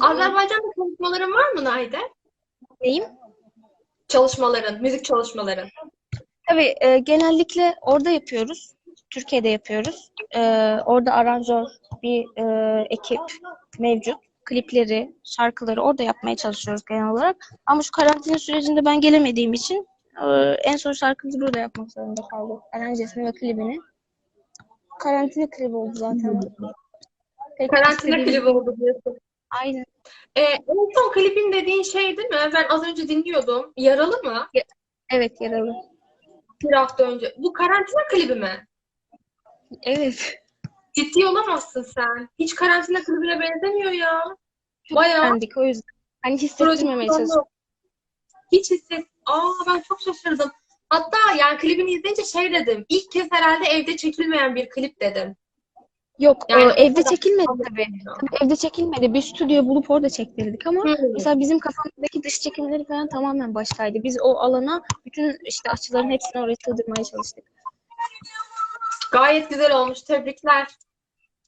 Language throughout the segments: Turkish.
Azerbaycan'da çalışmaların var mı Nahide? Neyim? Çalışmaların, müzik çalışmaların. Tabii e, genellikle orada yapıyoruz. Türkiye'de yapıyoruz. E, orada aranjör bir e, ekip mevcut. Klipleri, şarkıları orada yapmaya çalışıyoruz genel olarak. Ama şu karantina sürecinde ben gelemediğim için e, en son şarkımızı burada yapmak zorunda kaldım. Aranjesini ve klibini. Karantina klibi oldu zaten. Pek Karantina klibi oldu diyorsun. Aynen. Ee, en son klibin dediğin şey değil mi? Ben az önce dinliyordum. Yaralı mı? Evet yaralı. Bir hafta önce. Bu karantina klibi mi? Evet. Ciddi olamazsın sen. Hiç karantina klibine benzemiyor ya. Bayağı Beğendik o yüzden. Hani hissettirmemeye prodüksiyonlu. Hiç hisset. Aa ben çok şaşırdım. Hatta yani klibini izleyince şey dedim. İlk kez herhalde evde çekilmeyen bir klip dedim. Yok, Yani e, o evde çekilmedi tabii. Tabii Evde çekilmedi. Bir stüdyo bulup orada çektirdik ama Hmm. mesela bizim kafamızdaki dış çekimleri falan tamamen başkaydı. Biz o alana bütün işte açıların hepsini oraya sığdırmaya çalıştık. Gayet güzel olmuş. Tebrikler.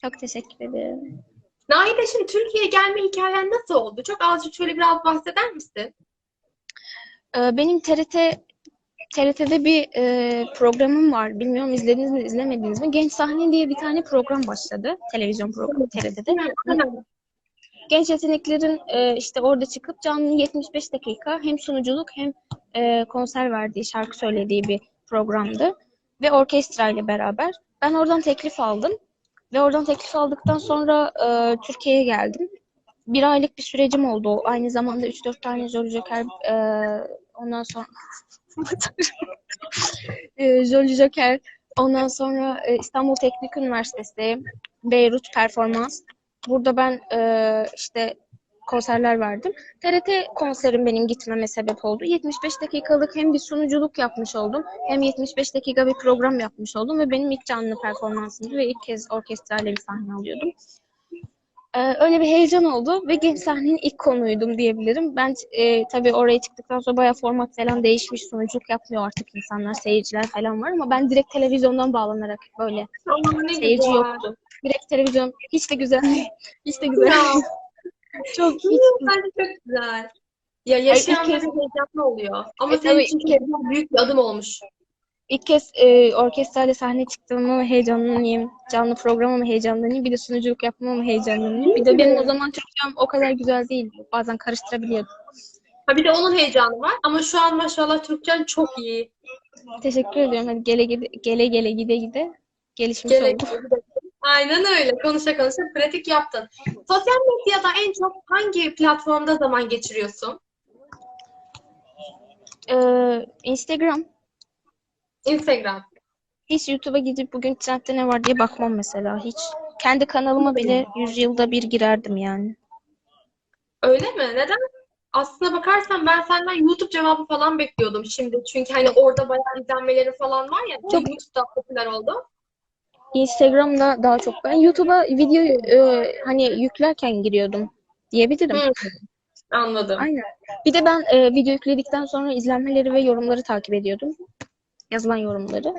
Çok teşekkür ederim. Nahide şimdi Türkiye'ye gelme hikayen nasıl oldu? Çok azıcık şöyle biraz bahseder misin? E, benim TRT TRT'de bir e, programım var. Bilmiyorum izlediniz mi, izlemediniz mi? Genç Sahne diye bir tane program başladı. Televizyon programı TRT'de. Genç yeteneklerin e, işte orada çıkıp canlı 75 dakika hem sunuculuk hem e, konser verdiği, şarkı söylediği bir programdı. Ve orkestra ile beraber. Ben oradan teklif aldım. Ve oradan teklif aldıktan sonra e, Türkiye'ye geldim. Bir aylık bir sürecim oldu. Aynı zamanda 3-4 tane Jolly Joker e, ondan sonra Jolly Joker ondan sonra e, İstanbul Teknik Üniversitesi Beyrut Performans Burada ben e, işte konserler verdim. TRT konserim benim gitmeme sebep oldu. 75 dakikalık hem bir sunuculuk yapmış oldum hem 75 dakika bir program yapmış oldum ve benim ilk canlı performansımdı ve ilk kez orkestrayla bir sahne alıyordum. E, öyle bir heyecan oldu ve genç sahnenin ilk konuydum diyebilirim. Ben e, tabii oraya çıktıktan sonra bayağı format falan değişmiş. Sunuculuk yapmıyor artık insanlar, seyirciler falan var ama ben direkt televizyondan bağlanarak böyle Aman seyirci güzel. yoktu. Direkt televizyon hiç de güzel. Hiç de güzel. Çok hiç. Çok güzel. Ya yaşayanların heyecanlı oluyor. Ama E, senin için çok büyük bir adım olmuş. İlk kez e, orkestrayla sahne çıktığımı heyecanlanayım. Canlı programıma heyecanlanayım. Bir de sunuculuk yapmama heyecanlanayım. Bir de benim o zaman Türkçem o kadar güzel değil. Bazen karıştırabiliyordum. Ha bir de onun heyecanı var. Ama şu an maşallah Türkçen çok iyi. Teşekkür ediyorum. Hadi gele gele gele, gele gide gide gelişmiş Gele- oldum. Aynen öyle. Konuşa konuşa pratik yaptın. Sosyal medyada en çok hangi platformda zaman geçiriyorsun? Ee, Instagram. Instagram. Hiç YouTube'a gidip bugün trendde ne var diye bakmam mesela. Hiç. Kendi kanalıma bile yüzyılda bir girerdim yani. Öyle mi? Neden? Aslına bakarsan ben senden YouTube cevabı falan bekliyordum şimdi. Çünkü hani orada bayağı izlenmeleri falan var ya. Çok YouTube'da popüler oldu. Instagram'da daha çok ben YouTube'a video e, hani yüklerken giriyordum diyebilirim. Hı. Anladım. Aynen. Bir de ben e, video yükledikten sonra izlenmeleri ve yorumları takip ediyordum. Yazılan yorumları.